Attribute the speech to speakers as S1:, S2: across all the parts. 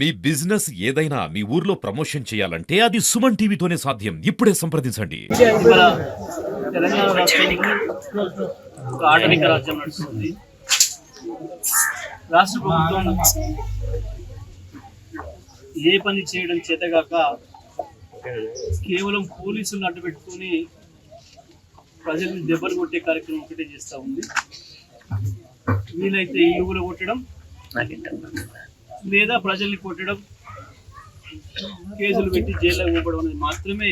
S1: మీ business ఏదైనా మీ ఊర్లో promotion చేయాలంటే అది సుమన్ టీవీతోనే సాధ్యం. ఇప్పుడే సంప్రదించండి.
S2: రాష్ట్ర ప్రభుత్వం ఏ పని చేయడం చేతగాక కేవలం పోలీసులను అడ్డుపెట్టుకొని ప్రజల్ని దెబ్బలు కొట్టే కార్యక్రమం ఒకటే చేస్తూ ఉంది. వీలైతే ఇల్లుగులు కొట్టడం. లేదా ప్రజల్ని కొట్టడం కేసులు పెట్టి జైల్లో పంపడం అనేది మాత్రమే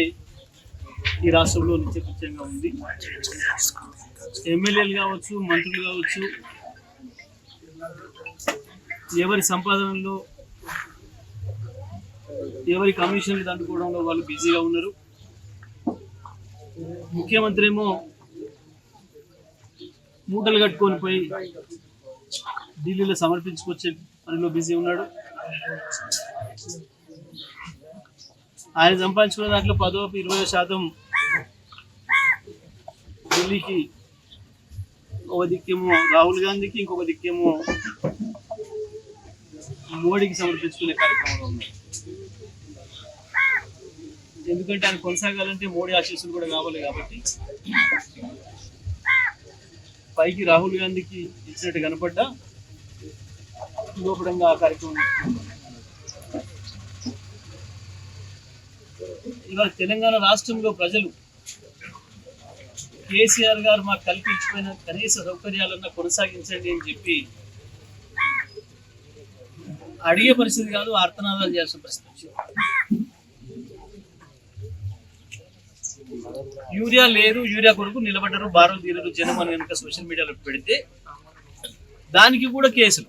S2: ఈ రాష్ట్రంలో నిత్యకృత్యంగా ఉంది. ఎమ్మెల్యేలు కావచ్చు మంత్రులు కావచ్చు ఎవరి సంపాదనలో ఎవరి కమిషన్లు దండుకోవడంలో వాళ్ళు బిజీగా ఉన్నారు. ముఖ్యమంత్రి ఏమో మూటలు కట్టుకొని పోయి ఢిల్లీలో సమర్పించుకొచ్చే పనిలో బిజీ ఉన్నాడు. ఆయన సంపాదించుకున్న దాంట్లో పదో ఇరవై శాతం ఢిల్లీకి ఒక దిక్కేమో రాహుల్ గాంధీకి ఇంకొక దిక్కేమో మోడీకి సమర్పించుకునే కార్యక్రమంలో ఉన్నాయి ఎందుకంటే ఆయన కొనసాగాలంటే మోడీ ఆశీస్సులు కూడా కావాలి కాబట్టి పైకి రాహుల్ గాంధీకి ఇచ్చినట్టు కనపడ్డా లోపడంగా ఆ కార్యక్రమం ఇవాళ తెలంగాణ రాష్ట్రంలో ప్రజలు కేసీఆర్ గారు మాకు కల్పించిపోయిన కనీస సౌకర్యాలన్నా కొనసాగించండి అని చెప్పి అడిగే పరిస్థితి కాదు ఆర్తనాదాలు చేయాల్సిన పరిస్థితి వచ్చింది. యూరియా లేదు యూరియా కొరకు నిలబడ్డరు బారులు తీరరు జనం అని కనుక సోషల్ మీడియాలో పెడితే దానికి కూడా కేసులు.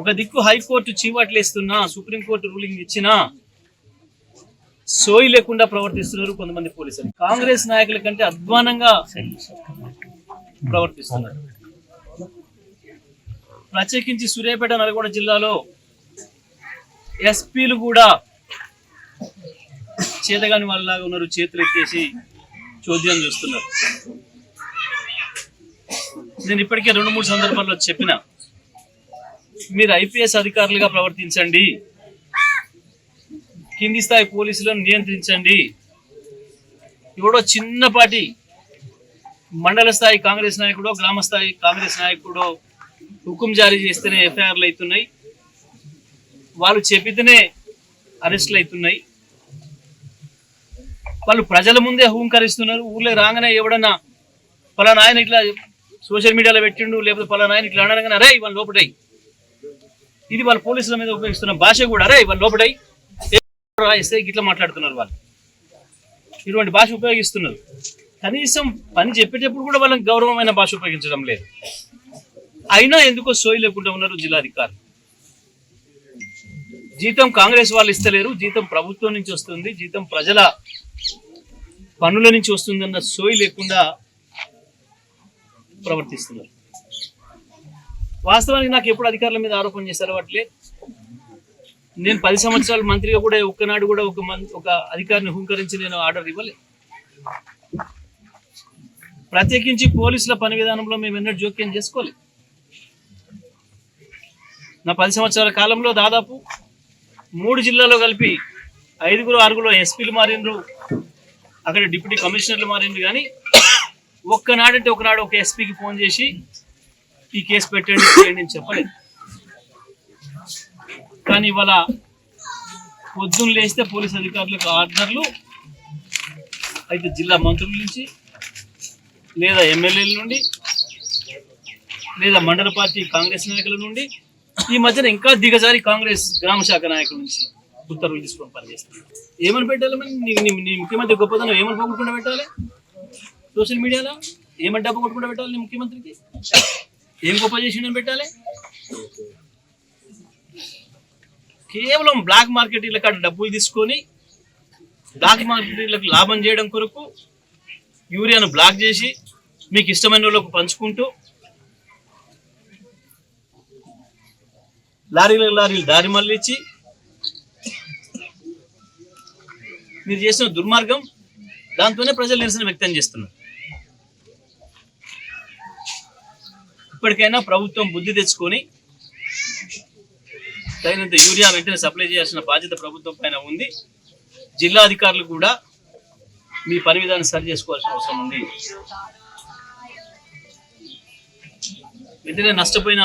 S2: ఒక దిక్కు హైకోర్టు చీవాట్లేస్తున్నా సుప్రీంకోర్టు రూలింగ్ ఇచ్చినా సోయి లేకుండా ప్రవర్తిస్తున్నారు కొంతమంది పోలీసులు. కాంగ్రెస్ నాయకుల కంటే అధ్వానంగా ప్రవర్తిస్తున్నారు. ప్రత్యేకించి సూర్యాపేట నల్గొండ జిల్లాలో ఎస్పీలు కూడా చేతగాని వాళ్ళలాగా ఉన్నారు చేతులు ఎత్తేసి చోద్యం చూస్తున్నారు. నేను ఇప్పటికే రెండు మూడు సందర్భాల్లో చెప్పిన మీరు ఐపీఎస్ అధికారులుగా ప్రవర్తించండి. కింది స్థాయి పోలీసులను నియంత్రించండి. ఎవడో చిన్నపాటి మండల స్థాయి కాంగ్రెస్ నాయకుడో గ్రామ స్థాయి కాంగ్రెస్ నాయకుడో హుకుం జారీ చేస్తేనే ఎఫ్ఐఆర్లు అవుతున్నాయి. వాళ్ళు చెప్పితేనే అరెస్టులు అవుతున్నాయి. వాళ్ళు ప్రజల ముందే హూంకరిస్తున్నారు ఊర్లో రాగానే ఎవడన్నా పలానా ఆయన ఇట్లా సోషల్ మీడియాలో పెట్టిండు లేకపోతే పలానా ఆయన ఇట్లా అనగానే అరే వాళ్ళు లోపడై ఇది వాళ్ళ పోలీసుల మీద ఉపయోగిస్తున్న భాష కూడా. అరే వాళ్ళు లోపడై. రాయిస్తే ఇట్లా మాట్లాడుతున్నారు వాళ్ళు. ఇటువంటి భాష ఉపయోగిస్తున్నారు. కనీసం పని చెప్పేటప్పుడు కూడా వాళ్ళకి గౌరవమైన భాష ఉపయోగించడం లేదు. అయినా ఎందుకో సోయి లేకుండా ఉన్నారు జిల్లాధికారులు. జీతం కాంగ్రెస్ వాళ్ళు ఇస్తలేరు. జీతం ప్రభుత్వం నుంచి వస్తుంది. జీతం ప్రజల పనుల నుంచి వస్తుందన్న సోయి లేకుండా ప్రవర్తిస్తున్నారు. వాస్తవానికి నాకు ఎప్పుడు అధికారుల మీద ఆరోపణ చేశారు వాటిలే నేను పది సంవత్సరాలు మంత్రిగా కూడా ఒక్కనాడు కూడా ఒక ఒక అధికారిని హుంకరించి నేను ఆర్డర్ ఇవ్వలే. ప్రత్యేకించి పోలీసుల పని విధానంలో మేము ఎన్నడూ జోక్యం చేసుకోలేదు. నా పది సంవత్సరాల కాలంలో దాదాపు మూడు జిల్లాలో కలిపి ఐదుగురు ఆరుగురు ఎస్పీలు మారిండ్రు అక్కడ డిప్యూటీ కమిషనర్లు మారిండ్రు కానీ ఒక్కనాడంటే ఒకనాడు ఒక ఎస్పీకి ఫోన్ చేసి ఈ కేసు పెట్టండి చేయండి అని చెప్పలేదు. కానీ ఇవాళ పొద్దున్న లేస్తే పోలీస్ అధికారులకు ఆర్డర్లు అయితే జిల్లా మంత్రుల నుంచి లేదా ఎమ్మెల్యేల నుండి లేదా మండల పార్టీ కాంగ్రెస్ నాయకుల నుండి ఈ మధ్యన ఇంకా దిగజారి కాంగ్రెస్ గ్రామ శాఖ నాయకుల నుంచి ఉత్తర్వులు తీసుకొని పనిచేస్తున్నారు. ఏమని పెట్టాలి మరి? నీ ముఖ్యమంత్రి గొప్పతనం ఏమని పోగొట్టుకుండా పెట్టాలి? సోషల్ మీడియాలో ఏమని డబ్బు కొట్టుకుండా పెట్టాలి నీ ముఖ్యమంత్రికి? ఏం గొప్ప చేసిండని పెట్టాలి? కేవలం బ్లాక్ మార్కెట్లకు కాడ డబ్బులు తీసుకొని బ్లాక్ మార్కెట్లకు లాభం చేయడం కొరకు యూరియాను బ్లాక్ చేసి మీకు ఇష్టమైన వాళ్ళకు పంచుకుంటూ లారీల లారీలు దారి మళ్ళించి మీరు చేసిన దుర్మార్గం దాంతోనే ప్రజలు నిరసన వ్యక్తం చేస్తున్నారు. ఇప్పటికైనా ప్రభుత్వం బుద్ధి తెచ్చుకొని తగినంత యూరియా వెంటనే సప్లై చేయాల్సిన బాధ్యత ప్రభుత్వం పైన ఉంది. జిల్లా అధికారులు కూడా మీ పని విధానం సరి చేసుకోవాల్సిన అవసరం ఉంది. వెంటనే నష్టపోయిన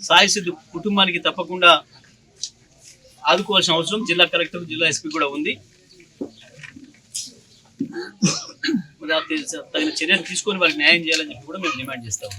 S2: సాయసిద్ధు కుటుంబానికి తప్పకుండా ఆదుకోవాల్సిన అవసరం జిల్లా కలెక్టర్ జిల్లా ఎస్పీ కూడా ఉంది. తగిన చర్యలు తీసుకొని వారికి న్యాయం చేయాలని చెప్పి కూడా మేము డిమాండ్ చేస్తాము.